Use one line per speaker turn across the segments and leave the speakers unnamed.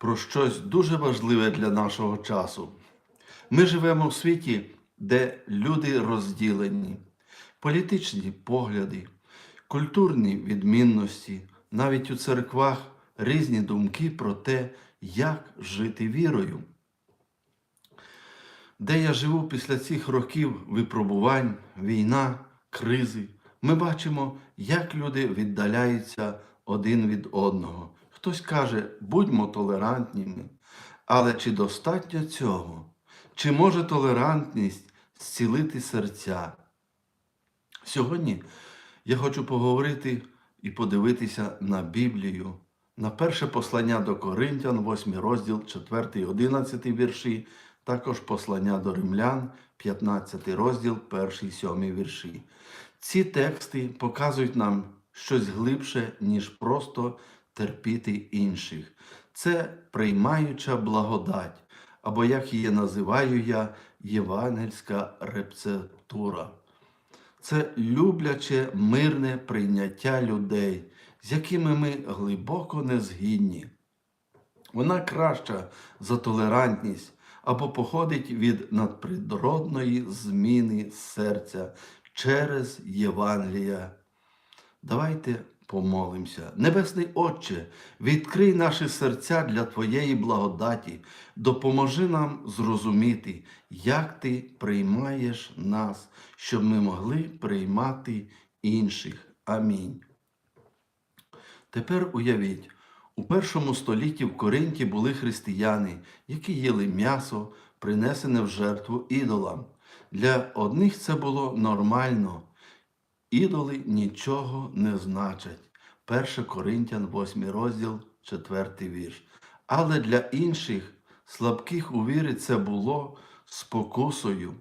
про щось дуже важливе для нашого часу. Ми живемо в світі, де люди розділені, політичні погляди, культурні відмінності, навіть у церквах різні думки про те, як жити вірою. Де я живу після цих років випробувань, війна, кризи, ми бачимо, як люди віддаляються один від одного. Хтось каже, будьмо толерантніми, але чи достатньо цього? Чи може толерантність зцілити серця? Сьогодні я хочу поговорити і подивитися на Біблію, на перше послання до Коринтян, 8 розділ, 4, 11 вірші, також послання до римлян, 15 розділ, 1, 7 вірші. Ці тексти показують нам щось глибше, ніж просто терпіти інших. Це приймаюча благодать, або як її називаю я, євангельська рецептура. Це любляче мирне прийняття людей, з якими ми глибоко не згідні. Вона краща за толерантність або походить від надприродної зміни серця через Євангелія. Давайте помолимося. Небесний Отче, відкрий наші серця для Твоєї благодаті, допоможи нам зрозуміти, як Ти приймаєш нас, щоб ми могли приймати інших. Амінь. Тепер уявіть, у першому столітті в Коринті були християни, які їли м'ясо, принесене в жертву ідолам. Для одних це було нормально. Ідоли нічого не значать. 1 Коринтян, 8 розділ, 4 вірш. Але для інших, слабких у вірі, це було спокусою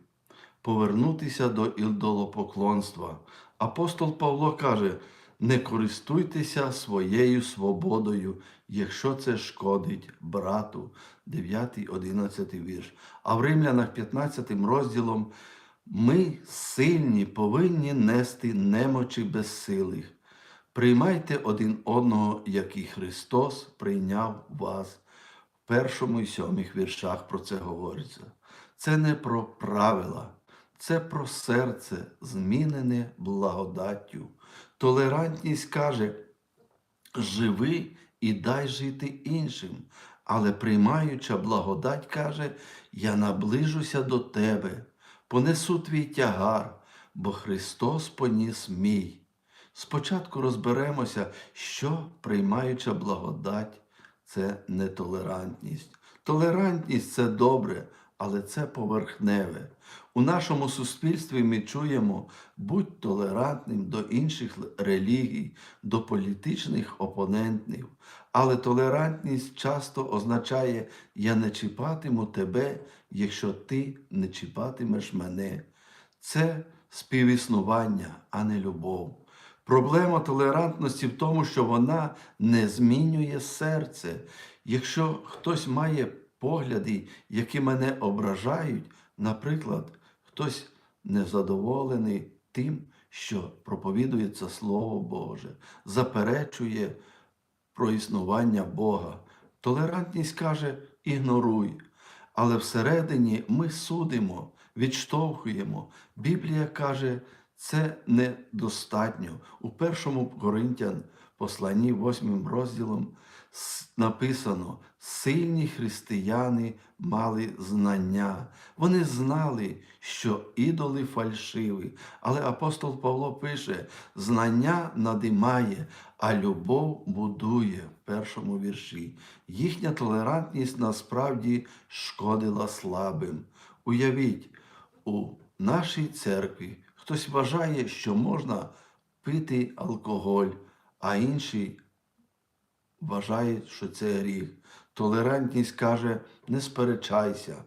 повернутися до ідолопоклонства. Апостол Павло каже: не користуйтеся своєю свободою, якщо це шкодить брату. 9-11 вірш. А в Римлянах 15 розділом ми сильні повинні нести немочі безсилих. Приймайте один одного, як і Христос прийняв вас. В першому і сьомих віршах про це говориться. Це не про правила, це про серце, змінене благодаттю. Толерантність каже, живи і дай жити іншим. Але приймаюча благодать каже, я наближуся до тебе, понесу твій тягар, бо Христос поніс мій. Спочатку розберемося, що приймаюча благодать це нетолерантність. Толерантність це добре, але це поверхневе. У нашому суспільстві ми чуємо будь толерантним до інших релігій, до політичних опонентів. Але толерантність часто означає я не чіпатиму тебе, якщо ти не чіпатимеш мене. Це співіснування, а не любов. Проблема толерантності в тому, що вона не змінює серце. Якщо хтось має погляди, які мене ображають, наприклад, хтось незадоволений тим, що проповідується Слово Боже, заперечує про існування Бога. Толерантність каже, ігноруй. Але всередині ми судимо, відштовхуємо. Біблія каже, це недостатньо. У першому Коринтян, посланні 8 розділом, написано: сильні християни мали знання. Вони знали, що ідоли фальшиві. Але апостол Павло пише: знання надимає, а любов будує в першому вірші. Їхня толерантність насправді шкодила слабим. Уявіть, у нашій церкві хтось вважає, що можна пити алкоголь, а інший вважає, що це гріх. Толерантність каже, не сперечайся.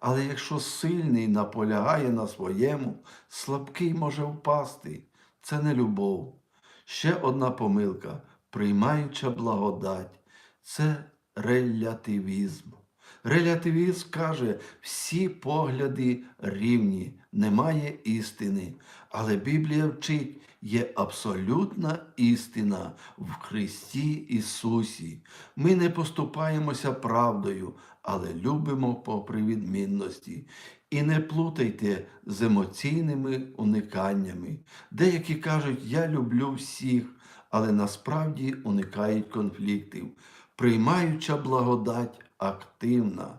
Але якщо сильний наполягає на своєму, слабкий може впасти. Це не любов. Ще одна помилка, приймаюча благодать, це релятивізм. Релятивізм каже, всі погляди рівні, немає істини. Але Біблія вчить, є абсолютна істина в Христі Ісусі. Ми не поступаємося правдою, але любимо попри відмінності. І не плутайте з емоційними униканнями. Деякі кажуть, я люблю всіх, але насправді уникають конфліктів. Приймаюча благодать активна.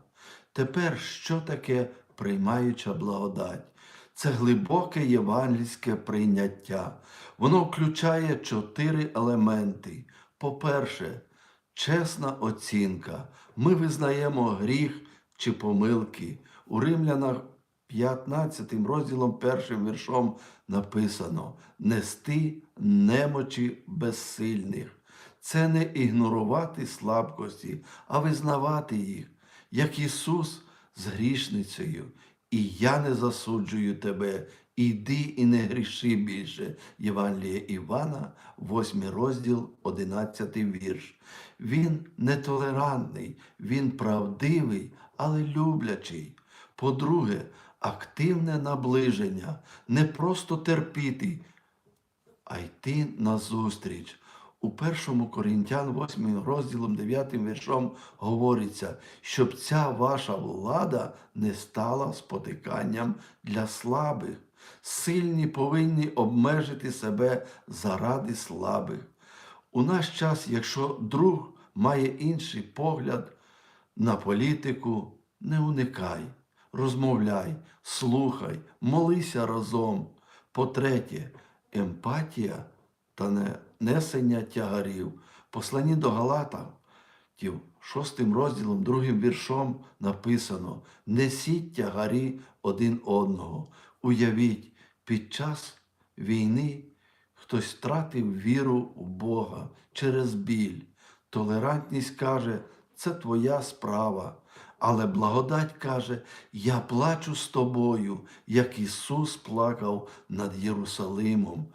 Тепер що таке приймаюча благодать? Це глибоке євангельське прийняття. Воно включає чотири елементи. По-перше, чесна оцінка. Ми визнаємо гріх чи помилки. У Римлянах 15 розділом першим віршом написано нести немочі безсильних. Це не ігнорувати слабкості, а визнавати їх, як Ісус з грішницею. І я не засуджую тебе, іди і не гріши більше. Євангеліє Івана, 8 розділ, 11 вірш. Він нетолерантний, він правдивий, але люблячий. По-друге, активне наближення, не просто терпіти, а йти назустріч. У першому Корінтян 8 розділом 9 віршом говориться, щоб ця ваша влада не стала спотиканням для слабих. Сильні повинні обмежити себе заради слабих. У наш час, якщо друг має інший погляд на політику, не уникай, розмовляй, слухай, молися разом. По-третє, емпатія та не несення тягарів. Послані до Галатів, шостим розділом, другим віршом написано: несіть тягарі один одного. Уявіть, під час війни хтось втратив віру в Бога через біль. Толерантність каже, це твоя справа. Але благодать каже, я плачу з тобою, як Ісус плакав над Єрусалимом.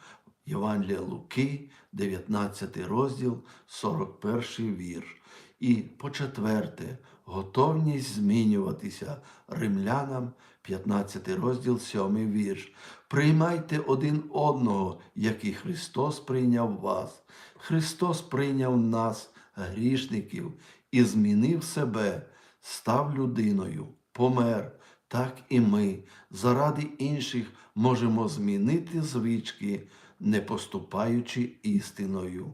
Євангелія Луки, 19 розділ, 41 вірш. І по четверте, готовність змінюватися римлянам, 15 розділ, 7 вірш. Приймайте один одного, як і Христос прийняв вас. Христос прийняв нас, грішників, і змінив себе, став людиною, помер. Так і ми заради інших можемо змінити звички, не поступаючи істиною.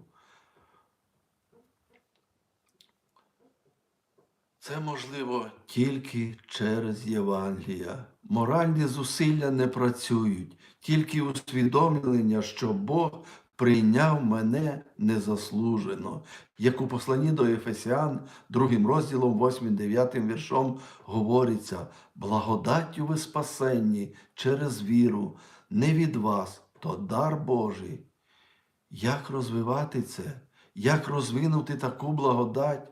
Це можливо тільки через Євангелія. Моральні зусилля не працюють, тільки усвідомлення, що Бог прийняв мене незаслужено. Як у посланні до Ефесіан, другим розділом, 8-9 віршом говориться: благодаттю ви спасенні через віру, не від вас, то дар Божий. Як розвивати це? Як розвинути таку благодать?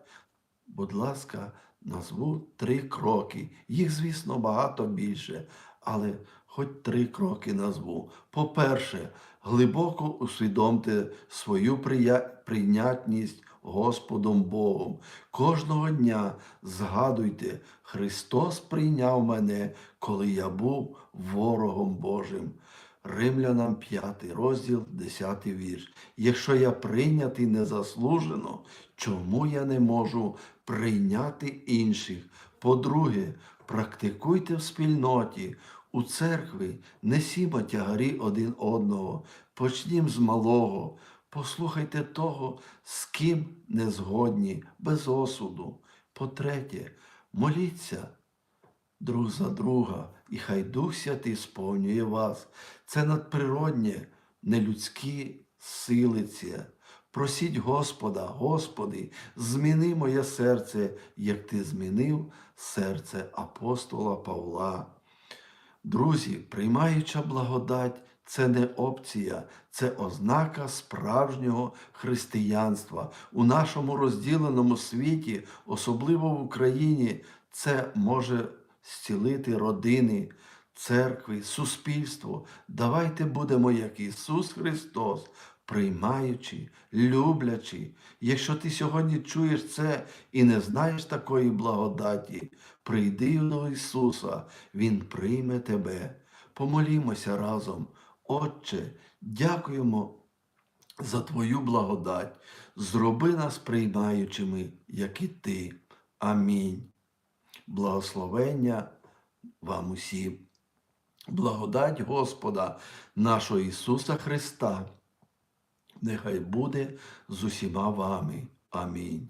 Будь ласка, назву три кроки. Їх, звісно, багато більше, але хоч три кроки назву. По-перше, глибоко усвідомте свою прийнятність Господом Богом. Кожного дня згадуйте, Христос прийняв мене, коли я був ворогом Божим. Римлянам 5 розділ, 10 вірш. Якщо я прийнятий незаслужено, чому я не можу прийняти інших? По-друге, практикуйте в спільноті, у церкві, несімо тягарі один одного, почнім з малого. Послухайте того, з ким не згодні, без осуду. По-третє, моліться друг за друга, і хай Дух Святий сповнює вас. Це надприроднє, нелюдські сили це. Просіть Господа, Господи, зміни моє серце, як Ти змінив серце апостола Павла. Друзі, приймаюча благодать, це не опція, це ознака справжнього християнства. У нашому розділеному світі, особливо в Україні, це може зцілити родини, церкви, суспільство. Давайте будемо, як Ісус Христос, приймаючи, люблячи. Якщо ти сьогодні чуєш це і не знаєш такої благодаті, прийди до Ісуса, Він прийме тебе. Помолімося разом. Отче, дякуємо за Твою благодать. Зроби нас приймаючими, як і Ти. Амінь. Благословення вам усім. Благодать Господа нашого Ісуса Христа. Нехай буде з усіма вами. Амінь.